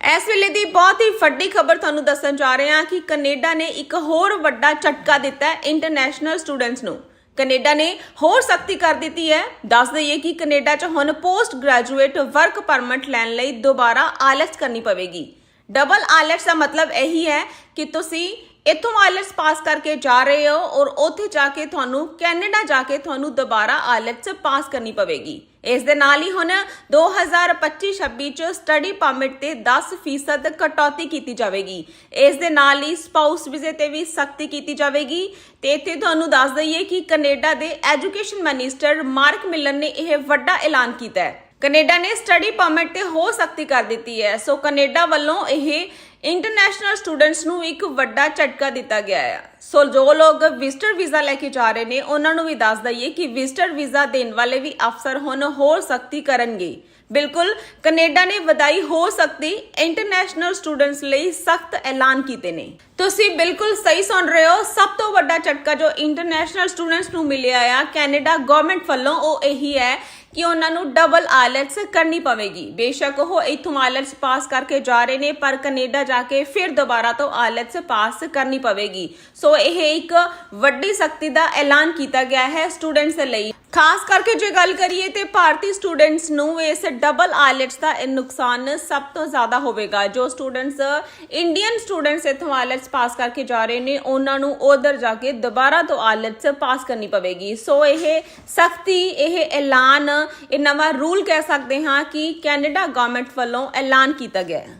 ਇਸ ਵੇਲੇ ਦੀ ਬਹੁਤ ਹੀ ਵੱਡੀ ਖਬਰ ਤੁਹਾਨੂੰ ਦੱਸਣ ਜਾ ਰਹੇ ਹਾਂ ਕਿ ਕੈਨੇਡਾ ਨੇ ਇੱਕ ਹੋਰ ਵੱਡਾ ਝਟਕਾ ਦਿੱਤਾ ਇੰਟਰਨੈਸ਼ਨਲ ਸਟੂਡੈਂਟਸ ਨੂੰ। ਕੈਨੇਡਾ ਨੇ ਹੋਰ ਸਖਤੀ ਕਰ ਦਿੱਤੀ ਹੈ। ਦੱਸ ਦਈਏ ਕਿ ਕੈਨੇਡਾ 'ਚ ਹੁਣ ਪੋਸਟ ਗ੍ਰੈਜੂਏਟ ਵਰਕ ਪਰਮਿਟ ਲੈਣ ਲਈ ਦੁਬਾਰਾ ਆਇਲਟਸ ਕਰਨੀ ਪਵੇਗੀ। ਡਬਲ ਆਇਲਟਸ ਦਾ ਮਤਲਬ ਇਹੀ ਹੈ ਕਿ ਤੁਸੀਂ ਇੱਥੋਂ ਆਇਲਟਸ ਪਾਸ ਕਰਕੇ ਜਾ ਰਹੇ ਹੋ ਔਰ ਉੱਥੇ ਜਾ ਕੇ ਤੁਹਾਨੂੰ ਕੈਨੇਡਾ ਜਾ ਕੇ ਤੁਹਾਨੂੰ ਦੁਬਾਰਾ ਆਇਲਟਸ ਪਾਸ ਕਰਨੀ ਪਵੇਗੀ। ਇਸ ਦੇ ਨਾਲ ਹੀ ਹੁਣ 2025-26 ਚ ਸਟੱਡੀ ਪਰਮਿਟ ਤੇ 10% ਕਟੌਤੀ ਕੀਤੀ ਜਾਵੇਗੀ। ਇਸ ਦੇ ਨਾਲ ਹੀ ਸਪਾਊਸ ਵੀਜ਼ੇ ਤੇ ਵੀ ਸਖਤੀ ਕੀਤੀ ਜਾਵੇਗੀ। ਤੇ ਇੱਥੇ ਤੁਹਾਨੂੰ ਦੱਸ ਦਈਏ ਕਿ ਕੈਨੇਡਾ ਦੇ ਐਜੂਕੇਸ਼ਨ ਮਿਨਿਸਟਰ ਮਾਰਕ ਮਿਲਨ ਨੇ ਇਹ ਵੱਡਾ ਐਲਾਨ ਕੀਤਾ ਹੈ। ਕੈਨੇਡਾ ਨੇ ਸਟੱਡੀ ਪਰਮਿਟ ਤੇ ਹੋਰ ਸਖਤੀ ਕਰ ਦਿੱਤੀ ਹੈ। ਸੋ ਕੈਨੇਡਾ ਵੱਲੋਂ ਇਹ ਇੰਟਰਨੈਸ਼ਨਲ ਸਟੂਡੈਂਟਸ ਨੂੰ ਇੱਕ ਵੱਡਾ ਝਟਕਾ ਦਿੱਤਾ ਗਿਆ ਹੈ। ਸੋ ਜੋ ਲੋਕ ਵਿਜ਼ਟਰ ਵੀਜ਼ਾ ਲੈ ਕੇ ਜਾ ਰਹੇ ਨੇ, ਉਹਨਾਂ ਨੂੰ ਵੀ ਦੱਸ ਦਈਏ ਕਿ ਵਿਜ਼ਟਰ ਵੀਜ਼ਾ ਦੇਣ ਵਾਲੇ ਵੀ ਅਫਸਰ ਹੁਣ ਹੋਰ ਸਖਤੀ ਕਰਨਗੇ। ਬਿਲਕੁਲ, ਕੈਨੇਡਾ ਨੇ ਵਧਾਈ ਹੋ ਸਕਦੀ ਇੰਟਰਨੈਸ਼ਨਲ ਸਟੂਡੈਂਟਸ ਲਈ ਸਖਤ ਐਲਾਨ ਕੀਤੇ ਨੇ। ਤੁਸੀਂ ਬਿਲਕੁਲ ਸਹੀ ਸੁਣ ਰਹੇ ਹੋ। ਸਭ ਤੋਂ ਵੱਡਾ ਝਟਕਾ ਜੋ ਇੰਟਰਨੈਸ਼ਨਲ ਸਟੂਡੈਂਟਸ ਨੂੰ ਮਿਲਿਆ ਆ, ਕੈਨੇਡਾ ਗਵਰਨਮੈਂਟ ਵੱਲੋਂ ਉਹ ਇਹੀ ਹੈ ਕਿ ਉਹਨਾਂ ਨੂੰ ਡਬਲ ਆਇਲਟਸ ਕਰਨੀ ਪਵੇਗੀ। ਬੇਸ਼ੱਕ ਉਹ ਇਥੋਂ ਆਇਲਟਸ ਪਾਸ ਕਰਕੇ ਜਾ ਰਹੇ ਨੇ, ਪਰ ਕੈਨੇਡਾ ਜਾ ਕੇ ਫਿਰ ਦੁਬਾਰਾ ਤੋਂ ਆਇਲਟਸ ਪਾਸ ਕਰਨੀ ਪਵੇਗੀ। ਸੋ ਇਹ ਇੱਕ ਵੱਡੀ ਸਖਤੀ ਦਾ ਐਲਾਨ ਕੀਤਾ ਗਿਆ ਹੈ ਸਟੂਡੈਂਟਸ ਲਈ। ਖਾਸ ਕਰਕੇ ਜੇ ਗੱਲ ਕਰੀਏ ਤੇ ਭਾਰਤੀ ਸਟੂਡੈਂਟਸ ਨੂੰ ਇਸ ਡਬਲ ਆਇਲਟਸ ਦਾ ਨੁਕਸਾਨ ਸਭ ਤੋਂ ਜ਼ਿਆਦਾ ਹੋਵੇਗਾ। ਜੋ ਸਟੂਡੈਂਟਸ ਇੰਡੀਅਨ ਸਟੂਡੈਂਟਸ ਇਥੋਂ ਆਇਲਟਸ ਪਾਸ ਕਰਕੇ ਜਾ ਰਹੇ ਨੇ, ਉਹਨਾਂ ਨੂੰ ਉਧਰ ਜਾ ਕੇ ਦੁਬਾਰਾ ਤੋਂ ਆਇਲਟਸ ਪਾਸ ਕਰਨੀ ਪਵੇਗੀ। ਸੋ ਇਹ ਸਖਤੀ, ਇਹ ਐਲਾਨ, ਇਹ ਨਵਾਂ ਰੂਲ ਕਹਿ ਸਕਦੇ ਹਾਂ ਕਿ ਕੈਨੇਡਾ ਗਵਰਨਮੈਂਟ ਵੱਲੋਂ ਐਲਾਨ ਕੀਤਾ ਗਿਆ ਹੈ।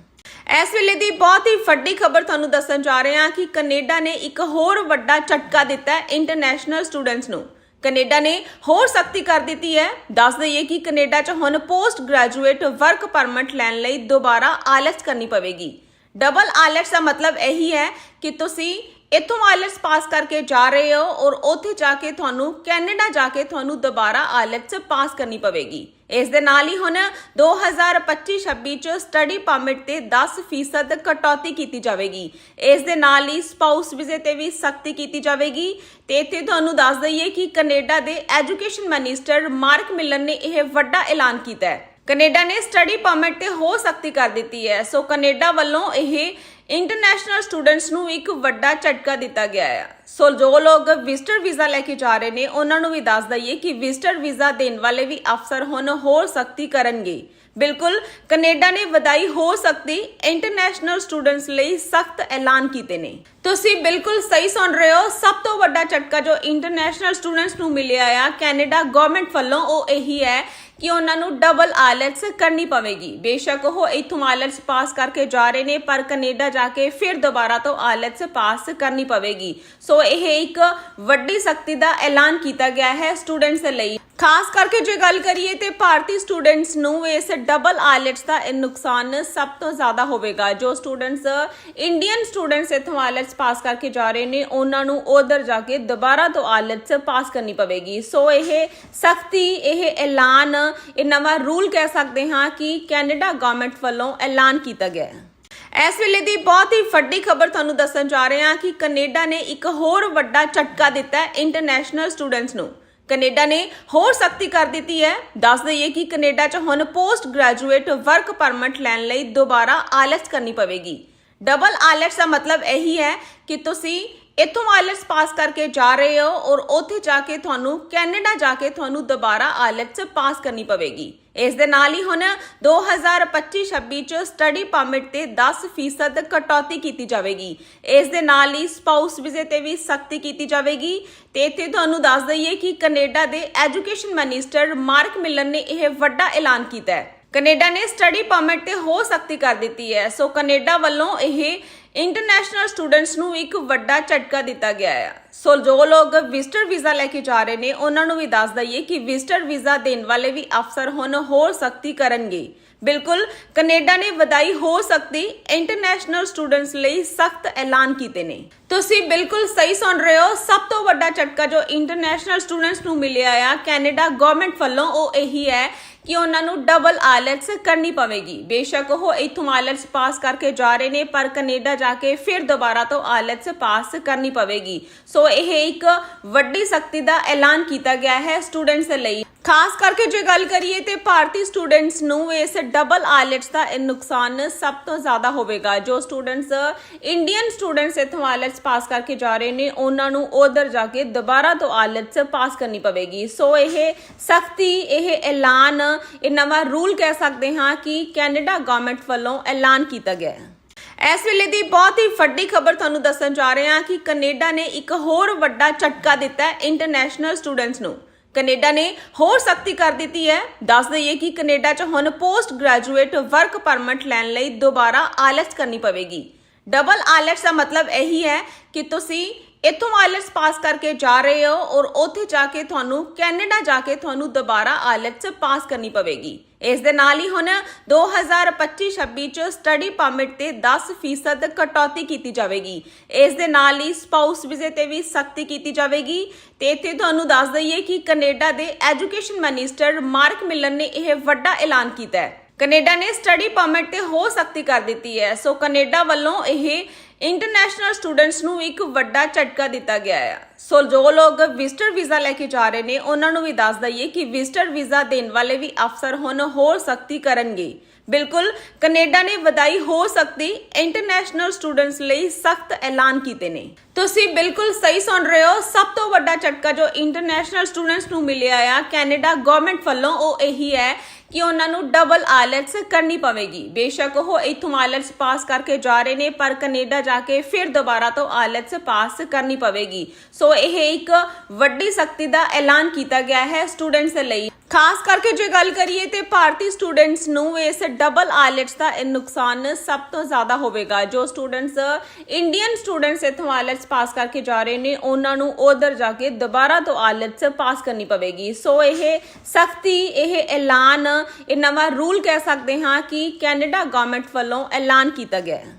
ਇਸ ਵੇਲੇ ਦੀ ਬਹੁਤ ਹੀ ਵੱਡੀ ਖਬਰ ਤੁਹਾਨੂੰ ਦੱਸਣ ਜਾ ਰਹੇ ਹਾਂ ਕਿ ਕੈਨੇਡਾ ਨੇ ਇੱਕ ਹੋਰ ਵੱਡਾ ਝਟਕਾ ਦਿੱਤਾ ਹੈ ਇੰਟਰਨੈਸ਼ਨਲ ਸਟੂਡੈਂਟਸ ਨੂੰ। ਕੈਨੇਡਾ ਨੇ ਹੋਰ ਸਖਤੀ ਕਰ ਦਿੱਤੀ ਹੈ। ਦੱਸ ਦਈਏ ਕਿ ਕੈਨੇਡਾ 'ਚ ਹੁਣ ਪੋਸਟ ਗ੍ਰੈਜੂਏਟ ਵਰਕ ਪਰਮਿਟ ਲੈਣ ਲਈ ਦੁਬਾਰਾ ਆਇਲਟਸ ਕਰਨੀ ਪਵੇਗੀ। ਡਬਲ ਆਇਲਟਸ ਦਾ ਮਤਲਬ ਇਹੀ ਹੈ ਕਿ ਤੁਸੀਂ ਇੱਥੋਂ ਆਇਲਟਸ ਪਾਸ ਕਰਕੇ ਜਾ ਰਹੇ ਹੋ ਔਰ ਉੱਥੇ ਜਾ ਕੇ ਤੁਹਾਨੂੰ ਕੈਨੇਡਾ ਜਾ ਕੇ ਤੁਹਾਨੂੰ ਦੁਬਾਰਾ ਆਇਲਟਸ ਪਾਸ ਕਰਨੀ ਪਵੇਗੀ। ਇਸ ਦੇ ਨਾਲ ਹੀ ਹੁਣ 2025-26 ਚ ਸਟੱਡੀ ਪਰਮਿਟ ਤੇ 10% ਕਟੌਤੀ ਕੀਤੀ ਜਾਵੇਗੀ। ਇਸ ਦੇ ਨਾਲ ਹੀ ਸਪਾਊਸ ਵੀਜ਼ੇ ਤੇ ਵੀ ਸਖਤੀ ਕੀਤੀ ਜਾਵੇਗੀ। ਤੇ ਇੱਥੇ ਤੁਹਾਨੂੰ ਦੱਸ ਦਈਏ ਕਿ ਕੈਨੇਡਾ ਦੇ ਐਜੂਕੇਸ਼ਨ ਮਿਨਿਸਟਰ ਮਾਰਕ ਮਿਲਨ ਨੇ ਇਹ ਵੱਡਾ ਐਲਾਨ ਕੀਤਾ ਹੈ। ਕੈਨੇਡਾ ਨੇ ਸਟੱਡੀ ਪਰਮਿਟ ਤੇ ਹੋਰ ਸਖਤੀ ਕਰ ਦਿੱਤੀ ਹੈ। ਸੋ ਕੈਨੇਡਾ ਵੱਲੋਂ ਇਹ ਇੰਟਰਨੈਸ਼ਨਲ ਸਟੂਡੈਂਟਸ ਨੂੰ ਇੱਕ ਵੱਡਾ ਝਟਕਾ ਦਿੱਤਾ ਗਿਆ ਹੈ ਸੋ ਜੋ ਲੋਕ ਵਿਜ਼ਟਰ ਵੀਜ਼ਾ ਲੈ ਕੇ ਜਾ ਰਹੇ ਨੇ, ਉਹਨਾਂ ਨੂੰ ਵੀ ਦੱਸ ਦਈਏ ਕਿ ਵਿਜ਼ਟਰ ਵੀਜ਼ਾ ਦੇਣ ਵਾਲੇ ਵੀ ਅਫਸਰ ਹੁਣ ਹੋਰ ਸਖਤੀ ਕਰਨਗੇ। ਬਿਲਕੁਲ, ਕੈਨੇਡਾ ਨੇ ਵਧਾਈ ਹੋ ਸਕਦੀ। ਇੰਟਰਨੈਸ਼ਨਲ ਸਟੂਡੈਂਟਸ ਲਈ ਸਖਤ ਐਲਾਨ ਕੀਤੇ ਨੇ। ਤੁਸੀਂ ਬਿਲਕੁਲ ਸਹੀ ਸੁਣ ਰਹੇ ਹੋ। ਸਭ ਤੋਂ ਵੱਡਾ ਝਟਕਾ ਜੋ ਇੰਟਰਨੈਸ਼ਨਲ ਸਟੂਡੈਂਟਸ ਨੂੰ ਮਿਲਿਆ ਆ ਕੈਨੇਡਾ ਗਵਰਨਮੈਂਟ ਵੱਲੋਂ ਉਹ ਇਹੀ ਹੈ ਕਿ ਉਹਨਾਂ ਨੂੰ ਡਬਲ ਆਇਲਟਸ ਕਰਨੀ ਪਵੇਗੀ। ਬੇਸ਼ੱਕ ਉਹ ਇਥੋਂ ਆਇਲਟਸ ਪਾਸ ਕਰਕੇ ਜਾ ਰਹੇ ਨੇ, ਪਰ ਕੈਨੇਡਾ ਜਾ ਕੇ ਫਿਰ ਦੁਬਾਰਾ ਤੋਂ ਆਇਲਟਸ ਪਾਸ ਕਰਨੀ ਪਵੇਗੀ। ਸੋ ਇਹ ਇੱਕ ਵੱਡੀ ਸਖਤੀ ਦਾ ਐਲਾਨ ਕੀਤਾ ਗਿਆ ਹੈ ਸਟੂਡੈਂਟਸ ਲਈ। ਖਾਸ ਕਰਕੇ ਜੇ ਗੱਲ ਕਰੀਏ ਤੇ ਭਾਰਤੀ ਸਟੂਡੈਂਟਸ ਨੂੰ ਇਸ ਡਬਲ ਆਇਲਟਸ ਦਾ ਨੁਕਸਾਨ ਸਭ ਤੋਂ ਜ਼ਿਆਦਾ ਹੋਵੇਗਾ। ਜੋ ਸਟੂਡੈਂਟਸ ਇੰਡੀਅਨ ਸਟੂਡੈਂਟਸ ਇਥੋਂ ਆਇਲਟਸ ਪਾਸ ਕਰਕੇ ਜਾ ਰਹੇ ਨੇ, ਉਹਨਾਂ ਨੂੰ ਉਧਰ ਜਾ ਕੇ ਦੁਬਾਰਾ ਤੋਂ ਆਇਲਟਸ ਪਾਸ ਕਰਨੀ ਪਵੇਗੀ। ਸੋ ਇਹ ਸਖਤੀ, ਇਹ ਐਲਾਨ, ਇਹ ਨਵਾਂ ਰੂਲ ਕਹਿ ਸਕਦੇ ਹਾਂ ਕਿ ਕੈਨੇਡਾ ਗਵਰਨਮੈਂਟ ਵੱਲੋਂ ਐਲਾਨ ਕੀਤਾ ਗਿਆ ਹੈ। ਇਸ ਵੇਲੇ ਦੀ ਬਹੁਤ ਹੀ ਵੱਡੀ ਖਬਰ ਤੁਹਾਨੂੰ ਦੱਸਣ ਜਾ ਰਹੇ ਹਾਂ ਕਿ ਕੈਨੇਡਾ ਨੇ ਇੱਕ ਹੋਰ ਵੱਡਾ ਝਟਕਾ ਦਿੱਤਾ ਹੈ ਇੰਟਰਨੈਸ਼ਨਲ ਸਟੂਡੈਂਟਸ ਨੂੰ। ਕੈਨੇਡਾ ਨੇ ਹੋਰ ਸਖਤੀ ਕਰ ਦਿੱਤੀ ਹੈ। ਦੱਸ ਦਈਏ ਕਿ ਕੈਨੇਡਾ 'ਚ ਹੁਣ ਪੋਸਟ ਗ੍ਰੈਜੂਏਟ ਵਰਕ ਪਰਮਿਟ ਲੈਣ ਲਈ ਦੁਬਾਰਾ ਆਇਲਟਸ ਕਰਨੀ ਪਵੇਗੀ। ਡਬਲ ਆਇਲਟਸ ਦਾ ਮਤਲਬ ਇਹੀ ਹੈ ਕਿ ਤੁਸੀਂ ਇੱਥੋਂ ਆਇਲਟਸ ਪਾਸ ਕਰਕੇ ਜਾ ਰਹੇ ਹੋ ਔਰ ਉੱਥੇ ਜਾ ਕੇ ਤੁਹਾਨੂੰ ਕੈਨੇਡਾ ਜਾ ਕੇ ਤੁਹਾਨੂੰ ਦੁਬਾਰਾ ਆਇਲਟਸ ਪਾਸ ਕਰਨੀ ਪਵੇਗੀ। ਇਸ ਦੇ ਨਾਲ ਹੀ ਹੁਣ 2025-26 ਚ ਸਟੱਡੀ ਪਰਮਿਟ ਤੇ 10% ਕਟੌਤੀ ਕੀਤੀ ਜਾਵੇਗੀ। ਇਸ ਦੇ ਨਾਲ ਹੀ ਸਪਾਊਸ ਵੀਜ਼ੇ ਤੇ ਵੀ ਸਖਤੀ ਕੀਤੀ ਜਾਵੇਗੀ ਤੇ ਇੱਥੇ ਤੁਹਾਨੂੰ ਦੱਸ ਦਈਏ ਕਿ ਕੈਨੇਡਾ ਦੇ ਐਜੂਕੇਸ਼ਨ ਮਿਨਿਸਟਰ ਮਾਰਕ ਮਿਲਨ ਨੇ ਇਹ ਵੱਡਾ ਐਲਾਨ ਕੀਤਾ ਹੈ। ਕੈਨੇਡਾ ਨੇ ਸਟੱਡੀ ਪਰਮਿਟ ਤੇ ਹੋਰ ਸਖਤੀ ਕਰ ਦਿੱਤੀ ਹੈ। ਸੋ ਕੈਨੇਡਾ ਵੱਲੋਂ ਇਹ ਇੰਟਰਨੈਸ਼ਨਲ ਸਟੂਡੈਂਟਸ ਨੂੰ ਇੱਕ ਵੱਡਾ ਝਟਕਾ ਦਿੱਤਾ ਗਿਆ ਹੈ। ਸੋ ਜੋ ਲੋਕ ਵਿਜ਼ਟਰ ਵੀਜ਼ਾ ਲੈ ਕੇ ਜਾ ਰਹੇ ਨੇ, ਉਹਨਾਂ ਨੂੰ ਵੀ ਦੱਸ ਦਈਏ ਕਿ ਵਿਜ਼ਟਰ ਵੀਜ਼ਾ ਦੇਣ ਵਾਲੇ ਵੀ ਅਫਸਰ ਹੁਣ ਹੋਰ ਸਖਤੀ ਕਰਨਗੇ। ਬਿਲਕੁਲ, ਕੈਨੇਡਾ ਨੇ ਵਧਾਈ ਹੋ ਸਕਦੀ ਇੰਟਰਨੈਸ਼ਨਲ ਸਟੂਡੈਂਟਸ ਲਈ ਸਖਤ ਐਲਾਨ ਕੀਤੇ ਨੇ। ਤੁਸੀਂ ਬਿਲਕੁਲ ਸਹੀ ਸੁਣ ਰਹੇ ਹੋ। ਸਭ ਤੋਂ ਵੱਡਾ ਝਟਕਾ ਜੋ ਇੰਟਰਨੈਸ਼ਨਲ ਸਟੂਡੈਂਟਸ ਨੂੰ ਮਿਲਿਆ ਆ, ਕੈਨੇਡਾ ਗਵਰਨਮੈਂਟ ਵੱਲੋਂ ਉਹ ਇਹੀ ਹੈ ਕਿ ਉਹਨਾਂ ਨੂੰ ਡਬਲ ਆਇਲਟਸ ਕਰਨੀ ਪਵੇਗੀ। ਬੇਸ਼ੱਕ ਉਹ ਇਥੋਂ ਆਇਲਟਸ ਪਾਸ ਕਰਕੇ ਜਾ ਰਹੇ ਨੇ, ਪਰ ਕੈਨੇਡਾ ਜਾ ਕੇ ਫਿਰ ਦੁਬਾਰਾ ਤੋਂ ਆਇਲਟਸ ਪਾਸ ਕਰਨੀ ਪਵੇਗੀ। ਸੋ ਇਹ ਇੱਕ ਵੱਡੀ ਸਖਤੀ ਦਾ ਐਲਾਨ ਕੀਤਾ ਗਿਆ ਹੈ ਸਟੂਡੈਂਟਸ ਲਈ। ਖਾਸ ਕਰਕੇ ਜੇ ਗੱਲ ਕਰੀਏ ਤੇ ਭਾਰਤੀ ਸਟੂਡੈਂਟਸ ਨੂੰ ਇਸ ਡਬਲ ਆਇਲਟਸ ਦਾ ਨੁਕਸਾਨ ਸਭ ਤੋਂ ਜ਼ਿਆਦਾ ਹੋਵੇਗਾ। ਜੋ ਸਟੂਡੈਂਟਸ ਇੰਡੀਅਨ ਸਟੂਡੈਂਟਸ ਇਥੋਂ ਆਇਲਟਸ ਪਾਸ ਕਰਕੇ ਜਾ ਰਹੇ ਨੇ, ਉਹਨਾਂ ਨੂੰ ਉਧਰ ਜਾ ਕੇ ਦੁਬਾਰਾ ਤੋਂ ਆਇਲਟਸ ਪਾਸ ਕਰਨੀ ਪਵੇਗੀ। ਸੋ ਇਹ ਸਖਤੀ, ਇਹ ਐਲਾਨ ਇਹ ਨਵਾਂ ਰੂਲ ਕਹਿ ਸਕਦੇ ਹਾਂ ਕਿ ਕੈਨੇਡਾ ਗਵਰਨਮੈਂਟ ਵੱਲੋਂ ਐਲਾਨ ਕੀਤਾ ਗਿਆ ਹੈ। ਇਸ ਵੇਲੇ ਦੀ ਬਹੁਤ ਹੀ ਵੱਡੀ ਖਬਰ ਤੁਹਾਨੂੰ ਦੱਸਣ ਜਾ ਰਹੇ ਹਾਂ ਕਿ ਕੈਨੇਡਾ ਨੇ ਇੱਕ ਹੋਰ ਵੱਡਾ ਝਟਕਾ ਦਿੱਤਾ ਹੈ ਇੰਟਰਨੈਸ਼ਨਲ ਸਟੂਡੈਂਟਸ ਨੂੰ। ਕੈਨੇਡਾ ਨੇ ਹੋਰ ਸਖਤੀ ਕਰ ਦਿੱਤੀ ਹੈ। ਦੱਸ ਦਈਏ ਕਿ ਕੈਨੇਡਾ 'ਚ ਹੁਣ ਪੋਸਟ ਗ੍ਰੈਜੂਏਟ ਵਰਕ ਪਰਮਿਟ ਲੈਣ ਲਈ ਦੁਬਾਰਾ ਆਇਲਟਸ ਕਰਨੀ ਪਵੇਗੀ। ਡਬਲ ਆਇਲਟਸ ਦਾ ਮਤਲਬ ਇਹੀ ਹੈ ਕਿ ਤੁਸੀਂ ਇੱਥੋਂ ਆਇਲਟਸ ਪਾਸ ਕਰਕੇ ਜਾ ਰਹੇ ਹੋ ਔਰ ਉੱਥੇ ਜਾ ਕੇ ਤੁਹਾਨੂੰ ਕੈਨੇਡਾ ਜਾ ਕੇ ਤੁਹਾਨੂੰ ਦੁਬਾਰਾ ਆਇਲਟਸ ਪਾਸ ਕਰਨੀ ਪਵੇਗੀ। ਇਸ ਦੇ ਨਾਲ ਹੀ ਹੁਣ 2025-26 ਚ ਸਟੱਡੀ ਪਰਮਿਟ ਤੇ 10% ਕਟੌਤੀ ਕੀਤੀ ਜਾਵੇਗੀ। ਇਸ ਦੇ ਨਾਲ ਹੀ ਸਪਾਊਸ ਵੀਜ਼ੇ ਤੇ ਵੀ ਸਖਤੀ ਕੀਤੀ ਜਾਵੇਗੀ। ਤੇ ਇੱਥੇ ਤੁਹਾਨੂੰ ਦੱਸ ਦਈਏ ਕਿ ਕੈਨੇਡਾ ਦੇ ਐਜੂਕੇਸ਼ਨ ਮਿਨਿਸਟਰ ਮਾਰਕ ਮਿਲਨ ਨੇ ਇਹ ਵੱਡਾ ਐਲਾਨ ਕੀਤਾ ਹੈ। ਕੈਨੇਡਾ ਨੇ ਸਟੱਡੀ ਪਰਮਿਟ ਤੇ ਹੋਰ ਸਖਤੀ ਕਰ ਦਿੱਤੀ ਹੈ। ਸੋ ਕੈਨੇਡਾ ਵੱਲੋਂ ਇਹ ਇੰਟਰਨੈਸ਼ਨਲ ਸਟੂਡੈਂਟਸ ਨੂੰ ਇੱਕ ਵੱਡਾ ਝਟਕਾ ਦਿੱਤਾ ਗਿਆ ਹੈ। ਸੋ ਜੋ ਲੋਕ ਵਿਜ਼ਟਰ ਵੀਜ਼ਾ ਲੈ ਕੇ ਜਾ ਰਹੇ ਨੇ, ਉਹਨਾਂ ਨੂੰ ਵੀ ਦੱਸ ਦਈਏ ਕਿ ਵਿਜ਼ਟਰ ਵੀਜ਼ਾ ਦੇਣ ਵਾਲੇ ਵੀ ਅਫਸਰ ਹੁਣ ਹੋਰ ਸਖਤੀ ਕਰਨਗੇ। ਬਿਲਕੁਲ, ਕੈਨੇਡਾ ਨੇ ਵਧਾਈ ਹੋ ਸਕਦੀ ਇੰਟਰਨੈਸ਼ਨਲ ਸਟੂਡੈਂਟਸ ਲਈ ਸਖਤ ਐਲਾਨ ਕੀਤੇ ਨੇ। ਤੁਸੀਂ ਬਿਲਕੁਲ ਸਹੀ ਸੁਣ ਰਹੇ ਹੋ। ਸਭ ਤੋਂ ਵੱਡਾ ਝਟਕਾ ਜੋ ਇੰਟਰਨੈਸ਼ਨਲ ਸਟੂਡੈਂਟਸ ਨੂੰ ਮਿਲਿਆ ਆ, ਕੈਨੇਡਾ ਗਵਰਨਮੈਂਟ ਵੱਲੋਂ ਉਹ ਇਹੀ ਹੈ ਕਿ ਉਹਨਾਂ ਨੂੰ ਡਬਲ ਆਇਲਟਸ ਕਰਨੀ ਪਵੇਗੀ। ਬੇਸ਼ੱਕ ਉਹ ਇਥੋਂ ਆਇਲਟਸ ਪਾਸ ਕਰਕੇ ਜਾ ਰਹੇ ਨੇ, ਪਰ ਕੈਨੇਡਾ ਜਾ ਕੇ ਫਿਰ ਦੁਬਾਰਾ ਤੋਂ ਆਇਲਟਸ ਪਾਸ ਕਰਨੀ ਪਵੇਗੀ। ਸੋ ਇਹ ਇੱਕ ਵੱਡੀ ਸਖਤੀ ਦਾ ਐਲਾਨ ਕੀਤਾ ਗਿਆ ਹੈ ਸਟੂਡੈਂਟਸ ਦੇ ਲਈ। ਖਾਸ ਕਰਕੇ ਜੇ ਗੱਲ ਕਰੀਏ ਤੇ ਭਾਰਤੀ ਸਟੂਡੈਂਟਸ ਨੂੰ ਇਸ ਡਬਲ ਆਇਲਟਸ ਦਾ ਨੁਕਸਾਨ ਸਭ ਤੋਂ ਜ਼ਿਆਦਾ ਹੋਵੇਗਾ। ਜੋ ਸਟੂਡੈਂਟਸ, ਇੰਡੀਅਨ ਸਟੂਡੈਂਟਸ ਇਥੋਂ ਆਇਲਟਸ ਪਾਸ ਕਰਕੇ ਜਾ ਰਹੇ ਨੇ, ਉਹਨਾਂ ਨੂੰ ਉਧਰ ਜਾ ਕੇ ਦੁਬਾਰਾ ਤੋਂ ਆਇਲਟਸ ਪਾਸ ਕਰਨੀ ਪਵੇਗੀ। ਸੋ ਇਹ ਸਖਤੀ, ਇਹ ਐਲਾਨ ਇਹ ਨਵਾਂ ਰੂਲ ਕਹਿ ਸਕਦੇ ਹਾਂ ਕਿ ਕੈਨੇਡਾ ਗਵਰਨਮੈਂਟ ਵੱਲੋਂ ਐਲਾਨ ਕੀਤਾ ਗਿਆ ਹੈ।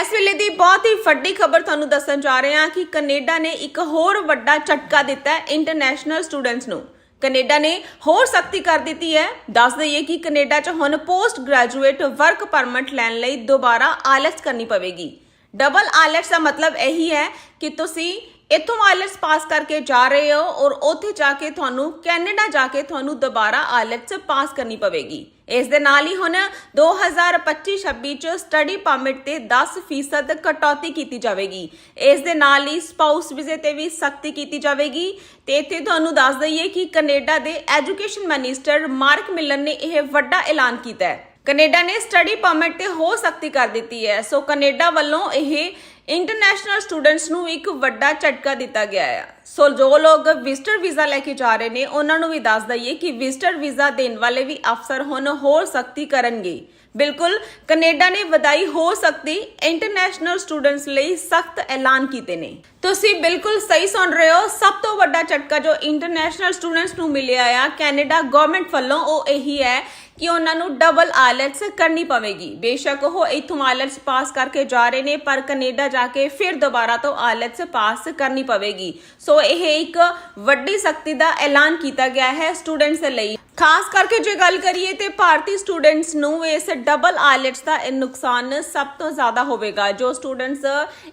ਇਸ ਵੇਲੇ ਦੀ ਬਹੁਤ ਹੀ ਵੱਡੀ ਖਬਰ ਤੁਹਾਨੂੰ ਦੱਸਣ ਜਾ ਰਹੇ ਹਾਂ ਕਿ ਕੈਨੇਡਾ ਨੇ ਇੱਕ ਹੋਰ ਵੱਡਾ ਝਟਕਾ ਦਿੱਤਾ ਹੈ ਇੰਟਰਨੈਸ਼ਨਲ ਸਟੂਡੈਂਟਸ ਨੂੰ। ਕੈਨੇਡਾ ਨੇ ਹੋਰ ਸਖਤੀ ਕਰ ਦਿੱਤੀ ਹੈ। ਦੱਸ ਦਈਏ ਕਿ ਕੈਨੇਡਾ 'ਚ ਹੁਣ ਪੋਸਟ ਗ੍ਰੈਜੂਏਟ ਵਰਕ ਪਰਮਿਟ ਲੈਣ ਲਈ ਦੁਬਾਰਾ ਆਇਲਟਸ ਕਰਨੀ ਪਵੇਗੀ। ਡਬਲ ਆਇਲਟਸ ਦਾ ਮਤਲਬ ਇਹੀ ਹੈ ਕਿ ਤੁਸੀਂ ਇੱਥੋਂ ਆਇਲਟਸ ਪਾਸ ਕਰਕੇ ਜਾ ਰਹੇ ਹੋ ਔਰ ਉੱਥੇ ਜਾ ਕੇ ਤੁਹਾਨੂੰ ਕੈਨੇਡਾ ਜਾ ਕੇ ਤੁਹਾਨੂੰ ਦੁਬਾਰਾ ਆਇਲਟਸ ਪਾਸ ਕਰਨੀ ਪਵੇਗੀ। ਇਸ ਦੇ ਨਾਲ ਹੀ ਹੁਣ 2025-26 ਚ ਸਟੱਡੀ ਪਰਮਿਟ ਤੇ 10% ਕਟੌਤੀ ਕੀਤੀ ਜਾਵੇਗੀ। ਇਸ ਦੇ ਨਾਲ ਹੀ ਸਪਾਊਸ ਵੀਜ਼ੇ ਤੇ ਵੀ ਸਖਤੀ ਕੀਤੀ ਜਾਵੇਗੀ। ਤੇ ਇੱਥੇ ਤੁਹਾਨੂੰ ਦੱਸ ਦਈਏ ਕਿ ਕੈਨੇਡਾ ਦੇ ਐਜੂਕੇਸ਼ਨ ਮਿਨਿਸਟਰ ਮਾਰਕ ਮਿਲਨ ਨੇ ਇਹ ਵੱਡਾ ਐਲਾਨ ਕੀਤਾ ਹੈ। ਕੈਨੇਡਾ ਨੇ ਸਟੱਡੀ ਪਰਮਿਟ ਤੇ ਹੋਰ ਸਖਤੀ ਕਰ ਦਿੱਤੀ ਹੈ। ਸੋ ਕੈਨੇਡਾ ਵੱਲੋਂ ਇਹ ਇੰਟਰਨੈਸ਼ਨਲ ਸਟੂਡੈਂਟਸ ਨੂੰ ਇੱਕ ਵੱਡਾ ਝਟਕਾ ਦਿੱਤਾ ਗਿਆ ਹੈ। ਸੋ ਜੋ ਲੋਕ ਵਿਜ਼ਟਰ ਵੀਜ਼ਾ ਲੈ ਕੇ ਜਾ ਰਹੇ ਨੇ, ਉਹਨਾਂ ਨੂੰ ਵੀ ਦੱਸ ਦਈਏ ਕਿ ਵਿਜ਼ਟਰ ਵੀਜ਼ਾ ਦੇਣ ਵਾਲੇ ਵੀ ਅਫਸਰ ਹੁਣ ਹੋਰ ਸਖਤੀ ਕਰਨਗੇ। ਬਿਲਕੁਲ, ਕੈਨੇਡਾ ਨੇ ਵਧਾਈ ਹੋ ਸਕਦੀ ਇੰਟਰਨੈਸ਼ਨਲ ਸਟੂਡੈਂਟਸ ਲਈ ਸਖਤ ਐਲਾਨ ਕੀਤੇ ਨੇ। ਤੁਸੀਂ ਬਿਲਕੁਲ ਸਹੀ ਸੁਣ ਰਹੇ ਹੋ। ਸਭ ਤੋਂ ਵੱਡਾ ਝਟਕਾ ਜੋ ਇੰਟਰਨੈਸ਼ਨਲ ਸਟੂਡੈਂਟਸ ਨੂੰ ਮਿਲਿਆ ਆ, ਕੈਨੇਡਾ ਗਵਰਨਮੈਂਟ ਵੱਲੋਂ ਉਹ ਇਹੀ ਹੈ ਕਿ ਉਹਨਾਂ ਨੂੰ ਡਬਲ ਆਇਲਟਸ ਕਰਨੀ ਪਵੇਗੀ। ਬੇਸ਼ੱਕ ਉਹ ਇਥੋਂ ਆਇਲਟਸ ਪਾਸ ਕਰਕੇ ਜਾ ਰਹੇ ਨੇ, ਪਰ ਕੈਨੇਡਾ ਜਾ ਕੇ ਫਿਰ ਦੁਬਾਰਾ ਤੋਂ ਆਇਲਟਸ ਪਾਸ ਕਰਨੀ ਪਵੇਗੀ। ਸੋ ਇਹ ਇੱਕ ਵੱਡੀ ਸਖਤੀ ਦਾ ਐਲਾਨ ਕੀਤਾ ਗਿਆ ਹੈ ਸਟੂਡੈਂਟਸ ਦੇ ਲਈ। ਖਾਸ ਕਰਕੇ ਜੇ ਗੱਲ ਕਰੀਏ ਤੇ ਭਾਰਤੀ ਸਟੂਡੈਂਟਸ ਨੂੰ ਇਸ ਡਬਲ ਆਇਲਟਸ ਦਾ ਨੁਕਸਾਨ ਸਭ ਤੋਂ ਜ਼ਿਆਦਾ ਹੋਵੇਗਾ। ਜੋ ਸਟੂਡੈਂਟਸ,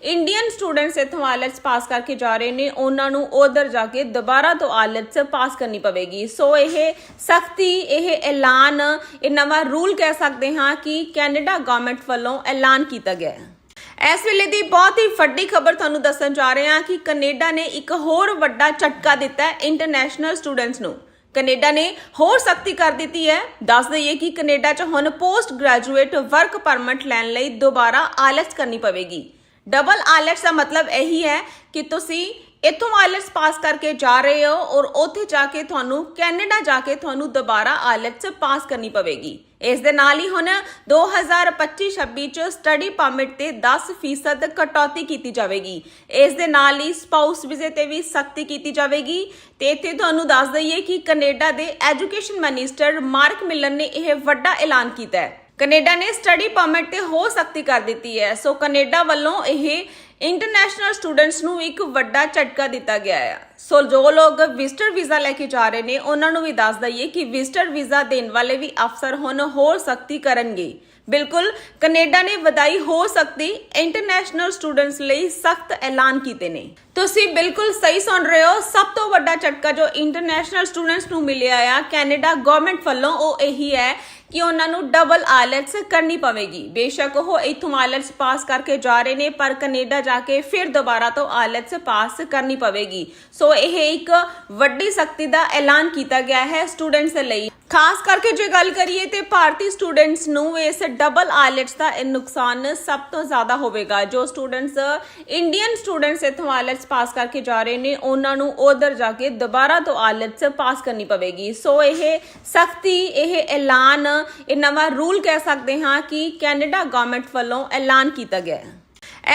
ਇੰਡੀਅਨ ਸਟੂਡੈਂਟਸ ਇਥੋਂ ਆਇਲਟਸ ਪਾਸ ਕਰਕੇ ਜਾ ਰਹੇ ਨੇ, ਉਹਨਾਂ ਨੂੰ ਉਧਰ ਜਾ ਕੇ ਦੁਬਾਰਾ ਤੋਂ ਆਇਲਟਸ ਪਾਸ ਕਰਨੀ ਪਵੇਗੀ। ਸੋ ਇਹ ਸਖਤੀ, ਇਹ ਐਲਾਨ ਇਹ ਨਵਾਂ ਰੂਲ ਕਹਿ ਸਕਦੇ ਹਾਂ ਕਿ ਕੈਨੇਡਾ ਗਵਰਨਮੈਂਟ ਵੱਲੋਂ ਐਲਾਨ ਕੀਤਾ ਗਿਆ ਹੈ। ਇਸ ਵੇਲੇ ਦੀ ਬਹੁਤ ਹੀ ਵੱਡੀ ਖਬਰ ਤੁਹਾਨੂੰ ਦੱਸਣ ਜਾ ਰਹੇ ਹਾਂ ਕਿ ਕੈਨੇਡਾ ਨੇ ਇੱਕ ਹੋਰ ਵੱਡਾ ਝਟਕਾ ਦਿੱਤਾ ਹੈ ਇੰਟਰਨੈਸ਼ਨਲ ਸਟੂਡੈਂਟਸ ਨੂੰ। ਕੈਨੇਡਾ ਨੇ ਹੋਰ ਸਖਤੀ ਕਰ ਦਿੱਤੀ ਹੈ। ਦੱਸ ਦਈਏ ਕਿ ਕੈਨੇਡਾ 'ਚ ਹੁਣ ਪੋਸਟ ਗ੍ਰੈਜੂਏਟ ਵਰਕ ਪਰਮਿਟ ਲੈਣ ਲਈ ਦੁਬਾਰਾ ਆਇਲਟਸ ਕਰਨੀ ਪਵੇਗੀ। ਡਬਲ ਆਇਲਟਸ ਦਾ ਮਤਲਬ ਇਹੀ ਹੈ ਕਿ ਤੁਸੀਂ ਇੱਥੋਂ ਆਇਲਟਸ ਪਾਸ ਕਰਕੇ ਜਾ ਰਹੇ ਹੋ ਔਰ ਉੱਥੇ ਜਾ ਕੇ ਤੁਹਾਨੂੰ ਕੈਨੇਡਾ ਜਾ ਕੇ ਤੁਹਾਨੂੰ ਦੁਬਾਰਾ ਆਇਲਟਸ ਪਾਸ ਕਰਨੀ ਪਵੇਗੀ। ਇਸ ਦੇ ਨਾਲ ਹੀ ਹੁਣ 2025-26 ਚ ਸਟੱਡੀ ਪਰਮਿਟ ਤੇ 10% ਕਟੌਤੀ ਕੀਤੀ ਜਾਵੇਗੀ। ਇਸ ਦੇ ਨਾਲ ਹੀ ਸਪਾਊਸ ਵੀਜ਼ੇ ਤੇ ਵੀ ਸਖਤੀ ਕੀਤੀ ਜਾਵੇਗੀ। ਤੇ ਇੱਥੇ ਤੁਹਾਨੂੰ ਦੱਸ ਦਈਏ ਕਿ ਕੈਨੇਡਾ ਦੇ ਐਜੂਕੇਸ਼ਨ ਮਿਨਿਸਟਰ ਮਾਰਕ ਮਿਲਨ ਨੇ ਇਹ ਵੱਡਾ ਐਲਾਨ ਕੀਤਾ ਹੈ। ਕੈਨੇਡਾ ਨੇ ਸਟੱਡੀ ਪਰਮਿਟ ਤੇ ਹੋਰ ਸਖਤੀ ਕਰ ਦਿੱਤੀ ਹੈ। ਸੋ ਕੈਨੇਡਾ ਵੱਲੋਂ ਇਹ ਇੰਟਰਨੈਸ਼ਨਲ ਸਟੂਡੈਂਟਸ ਨੂੰ ਇੱਕ ਵੱਡਾ ਝਟਕਾ ਦਿੱਤਾ ਗਿਆ ਹੈ ਸੋ ਜੋ ਲੋਕ ਵਿਜ਼ਟਰ ਵੀਜ਼ਾ ਲੈ ਕੇ ਜਾ ਰਹੇ ਨੇ, ਉਹਨਾਂ ਨੂੰ ਵੀ ਦੱਸ ਦਈਏ ਕਿ ਵਿਜ਼ਟਰ ਵੀਜ਼ਾ ਦੇਣ ਵਾਲੇ ਵੀ ਅਫਸਰ ਹੁਣ ਹੋਰ ਸਖਤੀ ਕਰਨਗੇ। ਬਿਲਕੁਲ, ਕੈਨੇਡਾ ਨੇ ਵਧਾਈ ਹੋ ਸਕਦੀ। ਇੰਟਰਨੈਸ਼ਨਲ ਸਟੂਡੈਂਟਸ ਲਈ ਸਖਤ ਐਲਾਨ ਕੀਤੇ ਨੇ। ਤੁਸੀਂ ਬਿਲਕੁਲ ਸਹੀ ਸੁਣ ਰਹੇ ਹੋ। ਸਭ ਤੋਂ ਵੱਡਾ ਝਟਕਾ ਜੋ ਇੰਟਰਨੈਸ਼ਨਲ ਸਟੂਡੈਂਟਸ ਨੂੰ ਮਿਲਿਆ ਆ ਕੈਨੇਡਾ ਗਵਰਨਮੈਂਟ ਵੱਲੋਂ ਉਹ ਇਹੀ ਹੈ ਕਿ ਉਹਨਾਂ ਨੂੰ ਡਬਲ ਆਇਲਟਸ ਕਰਨੀ ਪਵੇਗੀ। ਬੇਸ਼ੱਕ ਉਹ ਇਥੋਂ ਆਇਲਟਸ ਪਾਸ ਕਰਕੇ ਜਾ ਰਹੇ ਨੇ, ਪਰ ਕੈਨੇਡਾ ਜਾ ਕੇ ਫਿਰ ਦੁਬਾਰਾ ਤੋਂ ਆਇਲਟਸ ਪਾਸ ਕਰਨੀ ਪਵੇਗੀ। ਸੋ ਇਹ ਇੱਕ ਵੱਡੀ ਸਖਤੀ ਦਾ ਐਲਾਨ ਕੀਤਾ ਗਿਆ ਹੈ ਸਟੂਡੈਂਟਸ ਲਈ। ਖਾਸ ਕਰਕੇ ਜੇ ਗੱਲ ਕਰੀਏ ਤੇ ਭਾਰਤੀ ਸਟੂਡੈਂਟਸ ਨੂੰ ਇਸ ਡਬਲ ਆਇਲਟਸ ਦਾ ਨੁਕਸਾਨ ਸਭ ਤੋਂ ਜ਼ਿਆਦਾ ਹੋਵੇਗਾ। ਜੋ ਸਟੂਡੈਂਟਸ ਇੰਡੀਅਨ ਸਟੂਡੈਂਟਸ ਇਥੋਂ ਆਇਲਟਸ ਪਾਸ ਕਰਕੇ ਜਾ ਰਹੇ ਨੇ, ਉਹਨਾਂ ਨੂੰ ਉਧਰ ਜਾ ਕੇ ਦੁਬਾਰਾ ਤੋਂ ਆਇਲਟਸ ਪਾਸ ਕਰਨੀ ਪਵੇਗੀ। ਸੋ ਇਹ ਸਖਤੀ, ਇਹ ਐਲਾਨ, ਇਹ ਨਵਾਂ ਰੂਲ ਕਹਿ ਸਕਦੇ ਹਾਂ ਕਿ ਕੈਨੇਡਾ ਗਵਰਨਮੈਂਟ ਵੱਲੋਂ ਐਲਾਨ ਕੀਤਾ ਗਿਆ ਹੈ।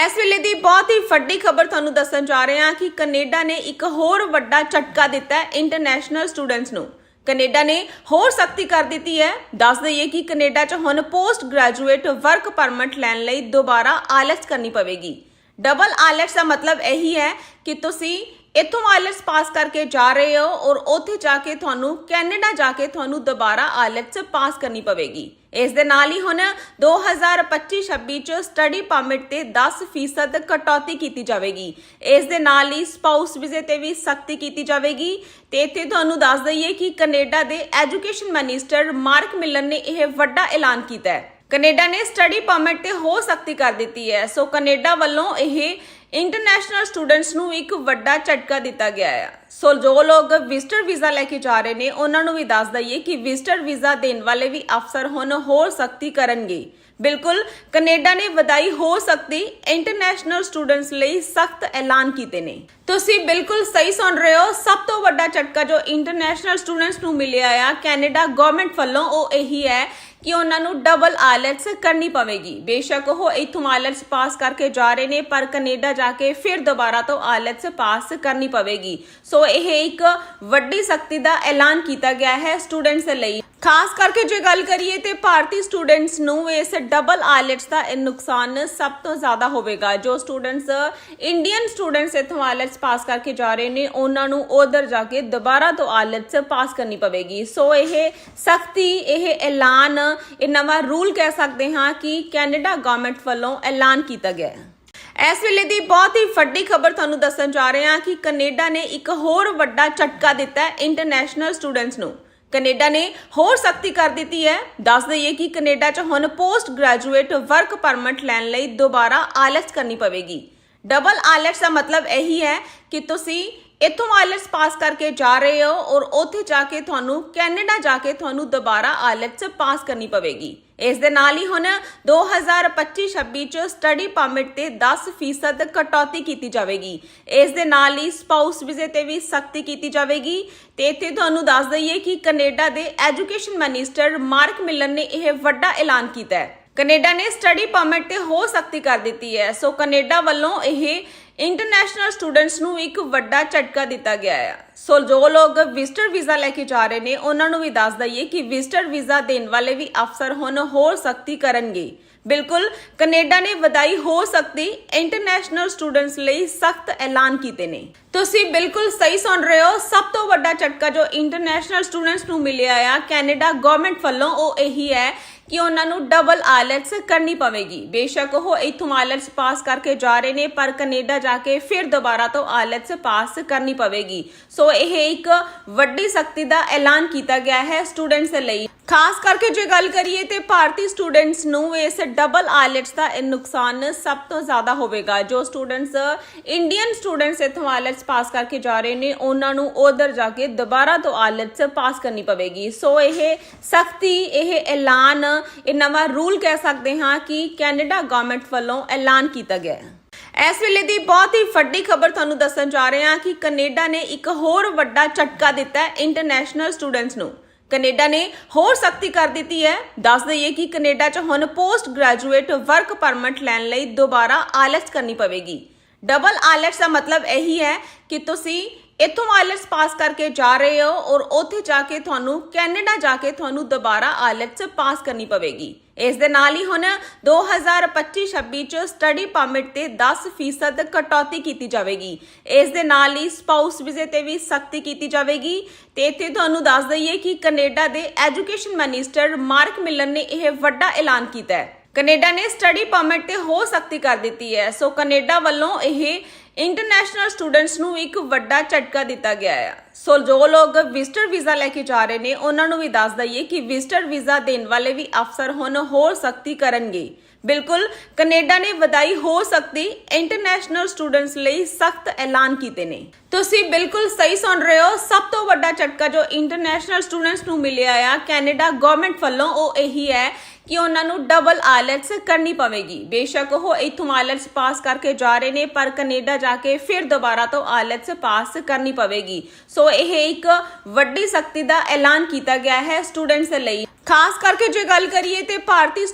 ਇਸ ਵੇਲੇ ਦੀ ਬਹੁਤ ਹੀ ਵੱਡੀ ਖਬਰ ਤੁਹਾਨੂੰ ਦੱਸਣ ਜਾ ਰਹੇ ਹਾਂ ਕਿ ਕੈਨੇਡਾ ਨੇ ਇੱਕ ਹੋਰ ਵੱਡਾ ਝਟਕਾ ਦਿੱਤਾ ਹੈ ਇੰਟਰਨੈਸ਼ਨਲ ਸਟੂਡੈਂਟਸ ਨੂੰ। ਕੈਨੇਡਾ ਨੇ ਹੋਰ ਸਖਤੀ ਕਰ ਦਿੱਤੀ ਹੈ। ਦੱਸ ਦਈਏ ਕਿ ਕੈਨੇਡਾ 'ਚ ਹੁਣ ਪੋਸਟ ਗ੍ਰੈਜੂਏਟ ਵਰਕ ਪਰਮਿਟ ਲੈਣ ਲਈ ਦੁਬਾਰਾ ਆਇਲਟਸ ਕਰਨੀ ਪਵੇਗੀ। ਡਬਲ ਆਇਲਟਸ ਦਾ ਮਤਲਬ ਇਹੀ ਹੈ ਕਿ ਤੁਸੀਂ ਇੱਥੋਂ ਆਇਲਟਸ ਪਾਸ ਕਰਕੇ ਜਾ ਰਹੇ ਹੋ ਔਰ ਉੱਥੇ ਜਾ ਕੇ ਤੁਹਾਨੂੰ ਕੈਨੇਡਾ ਜਾ ਕੇ ਤੁਹਾਨੂੰ ਦੁਬਾਰਾ ਆਇਲਟਸ ਪਾਸ ਕਰਨੀ ਪਵੇਗੀ। ਇਸ ਦੇ ਨਾਲ ਹੀ ਹੁਣ 2025-26 ਚ ਸਟੱਡੀ ਪਰਮਿਟ ਤੇ 10% ਕਟੌਤੀ ਕੀਤੀ ਜਾਵੇਗੀ। ਇਸ ਦੇ ਨਾਲ ਹੀ ਸਪਾਊਸ ਵੀਜ਼ੇ ਤੇ ਵੀ ਸਖਤੀ ਕੀਤੀ ਜਾਵੇਗੀ ਤੇ ਇੱਥੇ ਤੁਹਾਨੂੰ ਦੱਸ ਦਈਏ ਕਿ ਕੈਨੇਡਾ ਦੇ ਐਜੂਕੇਸ਼ਨ ਮਿਨਿਸਟਰ ਮਾਰਕ ਮਿਲਨ ਨੇ ਇਹ ਵੱਡਾ ਐਲਾਨ ਕੀਤਾ ਹੈ। ਕੈਨੇਡਾ ਨੇ ਸਟੱਡੀ ਪਰਮਿਟ ਤੇ ਹੋਰ ਸਖਤੀ ਕਰ ਦਿੱਤੀ ਹੈ। ਸੋ ਕੈਨੇਡਾ ਵੱਲੋਂ ਇਹ ਇੰਟਰਨੈਸ਼ਨਲ ਸਟੂਡੈਂਟਸ ਨੂੰ ਇੱਕ ਵੱਡਾ ਝਟਕਾ ਦਿੱਤਾ ਗਿਆ ਹੈ ਸੋ ਜੋ ਲੋਕ ਵਿਜ਼ਟਰ ਵੀਜ਼ਾ ਲੈ ਕੇ ਜਾ ਰਹੇ ਨੇ, ਉਹਨਾਂ ਨੂੰ ਵੀ ਦੱਸ ਦਈਏ ਕਿ ਵਿਜ਼ਟਰ ਵੀਜ਼ਾ ਦੇਣ ਵਾਲੇ ਵੀ ਅਫਸਰ ਹੁਣ ਹੋਰ ਸਖਤੀ ਕਰਨਗੇ। ਬਿਲਕੁਲ, ਕੈਨੇਡਾ ਨੇ ਵਧਾਈ ਹੋ ਸਕਦੀ ਇੰਟਰਨੈਸ਼ਨਲ ਸਟੂਡੈਂਟਸ ਲਈ ਸਖਤ ਐਲਾਨ ਕੀਤੇ ਨੇ। ਤੁਸੀਂ ਬਿਲਕੁਲ ਸਹੀ ਸੁਣ ਰਹੇ ਹੋ। ਸਭ ਤੋਂ ਵੱਡਾ ਝਟਕਾ ਜੋ ਇੰਟਰਨੈਸ਼ਨਲ ਸਟੂਡੈਂਟਸ ਨੂੰ ਮਿਲਿਆ ਆ, ਕੈਨੇਡਾ ਗਵਰਨਮੈਂਟ ਵੱਲੋਂ ਉਹ ਇਹੀ ਹੈ ਕਿ ਉਹਨਾਂ ਨੂੰ ਡਬਲ ਆਇਲਟਸ ਕਰਨੀ ਪਵੇਗੀ। ਬੇਸ਼ੱਕ ਉਹ ਇਥੋਂ ਆਇਲਟਸ ਪਾਸ ਕਰਕੇ ਜਾ ਰਹੇ ਨੇ, ਪਰ ਕੈਨੇਡਾ ਜਾ ਕੇ ਫਿਰ ਦੁਬਾਰਾ ਤੋਂ ਆਇਲਟਸ ਪਾਸ ਕਰਨੀ ਪਵੇਗੀ। ਸੋ ਇਹ ਇੱਕ ਵੱਡੀ ਸਖਤੀ ਦਾ ਐਲਾਨ ਕੀਤਾ ਗਿਆ ਹੈ ਸਟੂਡੈਂਟਸ ਲਈ। ਖਾਸ ਕਰਕੇ ਜੇ ਗੱਲ ਕਰੀਏ ਤੇ ਭਾਰਤੀ ਸਟੂਡੈਂਟਸ ਨੂੰ ਇਸ ਡਬਲ ਆਇਲਟਸ ਦਾ ਨੁਕਸਾਨ ਸਭ ਤੋਂ ਜ਼ਿਆਦਾ ਹੋਵੇਗਾ। ਜੋ ਸਟੂਡੈਂਟਸ ਇੰਡੀਅਨ ਸਟੂਡੈਂਟਸ ਇਥੋਂ ਆਇਲਟਸ ਪਾਸ ਕਰਕੇ ਜਾ ਰਹੇ ਨੇ, ਉਹਨਾਂ ਨੂੰ ਉਧਰ ਜਾ ਕੇ ਦੁਬਾਰਾ ਤੋਂ ਆਇਲਟਸ ਪਾਸ ਕਰਨੀ ਪਵੇਗੀ। ਸੋ ਇਹ ਸਖਤੀ, ਇਹ ਐਲਾਨ ਇਹ ਨਵਾਂ ਰੂਲ ਕਹਿ ਸਕਦੇ ਹਾਂ ਕਿ ਕੈਨੇਡਾ ਗਵਰਨਮੈਂਟ ਵੱਲੋਂ ਐਲਾਨ ਕੀਤਾ ਗਿਆ ਹੈ। ਇਸ ਵੇਲੇ ਦੀ ਬਹੁਤ ਹੀ ਵੱਡੀ ਖਬਰ ਤੁਹਾਨੂੰ ਦੱਸਣ ਜਾ ਰਹੇ ਹਾਂ ਕਿ ਕੈਨੇਡਾ ਨੇ ਇੱਕ ਹੋਰ ਵੱਡਾ ਝਟਕਾ ਦਿੱਤਾ ਹੈ ਇੰਟਰਨੈਸ਼ਨਲ ਸਟੂਡੈਂਟਸ ਨੂੰ। ਕੈਨੇਡਾ ਨੇ ਹੋਰ ਸਖਤੀ ਕਰ ਦਿੱਤੀ ਹੈ। ਦੱਸ ਦਈਏ ਕਿ ਕੈਨੇਡਾ 'ਚ ਹੁਣ ਪੋਸਟ ਗ੍ਰੈਜੂਏਟ ਵਰਕ ਪਰਮਿਟ ਲੈਣ ਲਈ ਦੁਬਾਰਾ ਆਇਲਟਸ ਕਰਨੀ ਪਵੇਗੀ। ਡਬਲ ਆਇਲਟਸ ਦਾ ਮਤਲਬ ਇਹੀ ਹੈ ਕਿ ਤੁਸੀਂ ਇੱਥੋਂ ਆਇਲਟਸ ਪਾਸ ਕਰਕੇ ਜਾ ਰਹੇ ਹੋ ਔਰ ਉੱਥੇ ਜਾ ਕੇ ਤੁਹਾਨੂੰ ਕੈਨੇਡਾ ਜਾ ਕੇ ਤੁਹਾਨੂੰ ਦੁਬਾਰਾ ਆਇਲਟਸ ਪਾਸ ਕਰਨੀ ਪਵੇਗੀ। ਇਸ ਦੇ ਨਾਲ ਹੀ ਹੁਣ 2025-26 ਚ ਸਟੱਡੀ ਪਰਮਿਟ ਤੇ 10% ਕਟੌਤੀ ਕੀਤੀ ਜਾਵੇਗੀ। ਇਸ ਦੇ ਨਾਲ ਹੀ ਸਪਾਊਸ ਵੀਜ਼ੇ ਤੇ ਵੀ ਸਖਤੀ ਕੀਤੀ ਜਾਵੇਗੀ। ਤੇ ਇੱਥੇ ਤੁਹਾਨੂੰ ਦੱਸ ਦਈਏ ਕਿ ਕੈਨੇਡਾ ਦੇ ਐਜੂਕੇਸ਼ਨ ਮਿਨਿਸਟਰ ਮਾਰਕ ਮਿਲਨ ਨੇ ਇਹ ਵੱਡਾ ਐਲਾਨ ਕੀਤਾ ਹੈ। ਕੈਨੇਡਾ ਨੇ ਸਟੱਡੀ ਪਰਮਿਟ ਤੇ ਹੋਰ ਸਖਤੀ ਕਰ ਦਿੱਤੀ ਹੈ। ਸੋ ਕੈਨੇਡਾ ਵੱਲੋਂ ਇਹ ਇੰਟਰਨੈਸ਼ਨਲ ਸਟੂਡੈਂਟਸ ਨੂੰ ਇੱਕ ਵੱਡਾ ਝਟਕਾ ਦਿੱਤਾ ਗਿਆ ਹੈ ਸੋ ਜੋ ਲੋਕ ਵਿਜ਼ਟਰ ਵੀਜ਼ਾ ਲੈ ਕੇ ਜਾ ਰਹੇ ਨੇ, ਉਹਨਾਂ ਨੂੰ ਵੀ ਦੱਸ ਦਈਏ ਕਿ ਵਿਜ਼ਟਰ ਵੀਜ਼ਾ ਦੇਣ ਵਾਲੇ ਵੀ ਅਫਸਰ ਹੁਣ ਹੋਰ ਸਖਤੀ ਕਰਨਗੇ। ਬਿਲਕੁਲ, ਕੈਨੇਡਾ ਨੇ ਵਧਾਈ ਹੋ ਸਕਦੀ ਇੰਟਰਨੈਸ਼ਨਲ ਸਟੂਡੈਂਟਸ ਲਈ ਸਖਤ ਐਲਾਨ ਕੀਤੇ ਨੇ। ਤੁਸੀਂ ਬਿਲਕੁਲ ਸਹੀ ਸੁਣ ਰਹੇ ਹੋ, ਸਭ ਤੋਂ ਵੱਡਾ ਝਟਕਾ ਜੋ ਇੰਟਰਨੈਸ਼ਨਲ ਸਟੂਡੈਂਟਸ ਨੂੰ ਮਿਲਿਆ ਆ, ਕੈਨੇਡਾ ਗਵਰਨਮੈਂਟ ਵੱਲੋਂ ਉਹ ਇਹੀ ਹੈ ਕਿ ਉਹਨਾਂ ਨੂੰ ਡਬਲ ਆਇਲਟਸ ਕਰਨੀ ਪਵੇਗੀ। ਬੇਸ਼ੱਕ ਉਹ ਇਥੋਂ ਆਇਲਟਸ ਪਾਸ ਕਰਕੇ ਜਾ ਰਹੇ ਨੇ, ਪਰ ਕੈਨੇਡਾ ਜਾ ਕੇ ਫਿਰ ਦੁਬਾਰਾ ਤੋਂ ਆਇਲਟਸ ਪਾਸ ਕਰਨੀ ਪਵੇਗੀ। ਸੋ ਇਹ ਇੱਕ ਵੱਡੀ ਸਖਤੀ ਦਾ ਐਲਾਨ ਕੀਤਾ ਗਿਆ ਹੈ ਸਟੂਡੈਂਟਸ ਲਈ। ਖਾਸ ਕਰਕੇ ਜੇ ਗੱਲ ਕਰੀਏ ਤੇ ਭਾਰਤੀ ਸਟੂਡੈਂਟਸ ਨੂੰ ਇਸ ਡਬਲ ਆਇਲਟਸ ਦਾ ਨੁਕਸਾਨ ਸਭ ਤੋਂ ਜ਼ਿਆਦਾ ਹੋਵੇਗਾ। ਜੋ ਸਟੂਡੈਂਟਸ, ਇੰਡੀਅਨ ਸਟੂਡੈਂਟਸ ਇਥੋਂ ਆਇਲਟਸ ਪਾਸ ਕਰਕੇ ਜਾ ਰਹੇ ਨੇ, ਉਹਨਾਂ ਨੂੰ ਉਧਰ ਜਾ ਕੇ ਦੁਬਾਰਾ ਤੋਂ ਆਇਲਟਸ ਪਾਸ ਕਰਨੀ ਪਵੇਗੀ। ਸੋ ਇਹ ਸਖਤੀ, ਇਹ ਐਲਾਨ ਇਹ ਨਵਾਂ ਰੂਲ ਕਹਿ ਸਕਦੇ ਹਾਂ ਕਿ ਕੈਨੇਡਾ ਗਵਰਨਮੈਂਟ ਵੱਲੋਂ ਐਲਾਨ ਕੀਤਾ ਗਿਆ ਹੈ। ਇਸ ਵੇਲੇ ਦੀ ਬਹੁਤ ਹੀ ਵੱਡੀ ਖਬਰ ਤੁਹਾਨੂੰ ਦੱਸਣ ਜਾ ਰਹੇ ਹਾਂ ਕਿ ਕੈਨੇਡਾ ਨੇ ਇੱਕ ਹੋਰ ਵੱਡਾ ਝਟਕਾ ਦਿੱਤਾ ਹੈ ਇੰਟਰਨੈਸ਼ਨਲ ਸਟੂਡੈਂਟਸ ਨੂੰ। ਕੈਨੇਡਾ ਨੇ ਹੋਰ ਸਖਤੀ ਕਰ ਦਿੱਤੀ ਹੈ। ਦੱਸ ਦਈਏ ਕਿ ਕੈਨੇਡਾ 'ਚ ਹੁਣ ਪੋਸਟ ਗ੍ਰੈਜੂਏਟ ਵਰਕ ਪਰਮਿਟ ਲੈਣ ਲਈ ਦੁਬਾਰਾ ਆਇਲਟਸ ਕਰਨੀ ਪਵੇਗੀ। ਡਬਲ ਆਇਲਟਸ ਦਾ ਮਤਲਬ ਇਹੀ ਹੈ ਕਿ ਤੁਸੀਂ ਇੱਥੋਂ ਆਇਲਟਸ ਪਾਸ ਕਰਕੇ ਜਾ ਰਹੇ ਹੋ ਔਰ ਉੱਥੇ ਜਾ ਕੇ ਤੁਹਾਨੂੰ ਕੈਨੇਡਾ ਜਾ ਕੇ ਤੁਹਾਨੂੰ ਦੁਬਾਰਾ ਆਇਲਟਸ ਪਾਸ ਕਰਨੀ ਪਵੇਗੀ। ਇਸ ਦੇ ਨਾਲ ਹੀ ਹੁਣ 2025-26 ਚ ਸਟੱਡੀ ਪਰਮਿਟ ਤੇ 10% ਕਟੌਤੀ ਕੀਤੀ ਜਾਵੇਗੀ। ਇਸ ਦੇ ਨਾਲ ਹੀ ਸਪਾਊਸ ਵੀਜ਼ੇ ਤੇ ਵੀ ਸਖਤੀ ਕੀਤੀ ਜਾਵੇਗੀ। ਤੇ ਇੱਥੇ ਤੁਹਾਨੂੰ ਦੱਸ ਦਈਏ ਕਿ ਕੈਨੇਡਾ ਦੇ ਐਜੂਕੇਸ਼ਨ ਮਿਨਿਸਟਰ ਮਾਰਕ ਮਿਲਨ ਨੇ ਇਹ ਵੱਡਾ ਐਲਾਨ ਕੀਤਾ ਹੈ। ਕੈਨੇਡਾ ਨੇ ਸਟੱਡੀ ਪਰਮਿਟ ਤੇ ਹੋ ਸਖਤੀ ਕਰ ਦਿੱਤੀ ਹੈ। ਸੋ ਕੈਨੇਡਾ ਵੱਲੋਂ ਇਹ ਇੰਟਰਨੈਸ਼ਨਲ ਸਟੂਡੈਂਟਸ ਨੂੰ ਇੱਕ ਵੱਡਾ ਝਟਕਾ ਦਿੱਤਾ ਗਿਆ ਹੈ ਸੋ ਜੋ ਲੋਕ ਵਿਜ਼ਟਰ ਵੀਜ਼ਾ ਲੈ ਕੇ ਜਾ ਰਹੇ ਨੇ, ਉਹਨਾਂ ਨੂੰ ਵੀ ਦੱਸ ਦਈਏ ਕਿ ਵਿਜ਼ਟਰ ਵੀਜ਼ਾ ਦੇਣ ਵਾਲੇ ਵੀ ਅਫਸਰ ਹੁਣ ਹੋਰ ਸਖਤੀ ਕਰਨਗੇ। ਬਿਲਕੁਲ, ਕੈਨੇਡਾ ਨੇ ਵਧਾਈ ਹੋ ਸਕਦੀ ਇੰਟਰਨੈਸ਼ਨਲ ਸਟੂਡੈਂਟਸ ਲਈ ਸਖਤ ਐਲਾਨ ਕੀਤੇ ਨੇ। ਤੁਸੀਂ ਬਿਲਕੁਲ ਸਹੀ ਸੁਣ ਰਹੇ ਹੋ, ਸਭ ਤੋਂ ਵੱਡਾ ਝਟਕਾ ਜੋ ਇੰਟਰਨੈਸ਼ਨਲ ਸਟੂਡੈਂਟਸ ਨੂੰ ਮਿਲਿਆ ਆ, ਕੈਨੇਡਾ ਗਵਰਨਮੈਂਟ ਵੱਲੋਂ ਉਹ ਇਹੀ ਹੈ ਕਿ ਉਹਨਾਂ ਨੂੰ ਡਬਲ ਆਇਲਟਸ ਕਰਨੀ ਪਵੇਗੀ। ਬੇਸ਼ੱਕ ਉਹ ਇਥੋਂ ਆਇਲਟਸ ਪਾਸ ਕਰਕੇ ਜਾ ਰਹੇ ਨੇ, ਪਰ ਕੈਨੇਡਾ ਜਾ ਕੇ ਫਿਰ ਦੁਬਾਰਾ ਤੋਂ ਆਇਲਟਸ ਪਾਸ ਕਰਨੀ ਪਵੇਗੀ। ਸੋ ਇਹ ਇੱਕ ਵੱਡੀ ਸਖਤੀ ਦਾ ਐਲਾਨ ਕੀਤਾ ਗਿਆ ਹੈ ਸਟੂਡੈਂਟਸ ਲਈ। ਖਾਸ ਕਰਕੇ ਜੇ ਗੱਲ ਕਰੀਏ ਤੇ ਭਾਰਤੀ